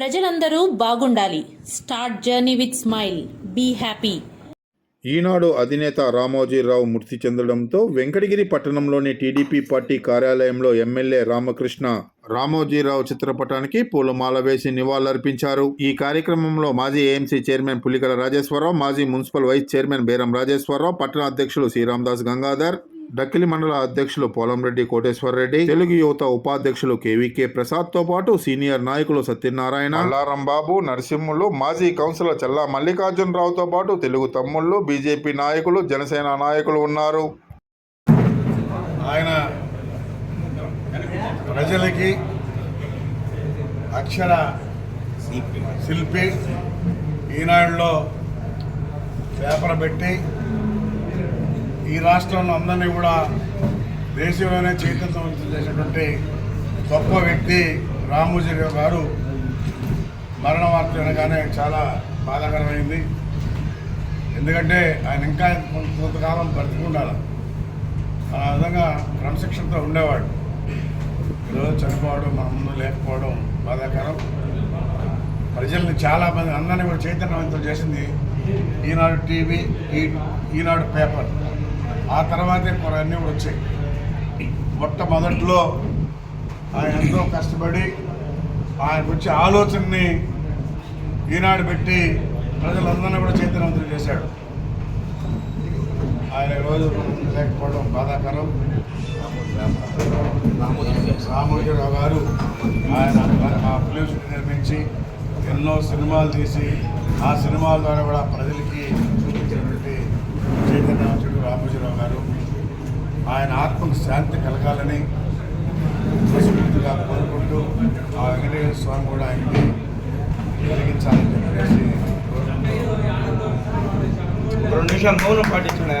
ప్రజలందరూ బాగుండాలి. Start journey with smile. Be happy. Eenadu అధినేత రామోజీరావు మృతి చెందడంతో వెంకటగిరి పట్టణంలోని టీడీపీ పార్టీ కార్యాలయంలో ఎమ్మెల్యే రామకృష్ణ రామోజీరావు చిత్రపటానికి పూలమాల వేసి నివాళులర్పించారు. ఈ కార్యక్రమంలో మాజీ ఏఎంసీ చైర్మన్ పులికల రాజేశ్వరరావు మాజీ మున్సిపల్ వైస్ చైర్మన్ బేరం రాజేశ్వరరావు పట్టణ అధ్యక్షులు శ్రీరామదాస్ గంగాధర్ డక్కిలి మండల అధ్యక్షులు పోలంరెడ్డి కోటేశ్వరరెడ్డి తెలుగు యువత ఉపాధ్యక్షులు కేవీకే ప్రసాద్తో పాటు సీనియర్ నాయకులు సత్యనారాయణ అల్లారం బాబు నరసింహులు మాజీ కౌన్సిలర్ చల్లా మల్లికార్జునరావుతో పాటు తెలుగు తమ్ముళ్ళు బీజేపీ నాయకులు జనసేన నాయకులు ఉన్నారు. ఆయన ప్రజలకి అక్షర శిల్పి. ఈనాడులో పేపర్ పెట్టి ఈ రాష్ట్రంలో అందరినీ కూడా దేశంలోనే చైతన్యవంతం చేసినటువంటి గొప్ప వ్యక్తి రామోజీరావు గారు మరణ వార్త వినగానే చాలా బాధాకరమైంది. ఎందుకంటే ఆయన ఇంకా కొంతకాలం బ్రతికుండాలి ఆ విధంగా క్రమశిక్షణతో ఉండేవాడు. ఈరోజు చనిపోవడం మన ముందు లేకపోవడం బాధాకరం. ప్రజల్ని చాలా మంది అందరినీ కూడా చైతన్యవంతం చేసింది ఈనాడు టీవీ ఈ ఈనాడు పేపర్. ఆ తర్వాతే కొన్ని కూడా వచ్చాయి. మొట్టమొదట్లో ఆయన ఎంతో కష్టపడి ఆయనకు వచ్చే ఆలోచనని ఈనాడు పెట్టి ప్రజలందరినీ కూడా చైతన్యవంతులు చేశాడు. ఆయన రోజు లేకపోవడం బాధాకరం. రామోజీరావు గారు ఆయన ఆ ఫిలిమ్స్ నిర్మించి ఎన్నో సినిమాలు తీసి ఆ సినిమాల ద్వారా కూడా ప్రజలకి చూపించినటువంటి చైతన్య ఆత్మకు శాంతి కలగాలని మనస్ఫూర్తిగా కోరుకుంటూ ఆ వెంకటేశ్వర స్వామి కూడా ఆయన్ని కలిగించాలని చెప్పేసి రెండు నిమిషాలు మౌనం పాటించున్నా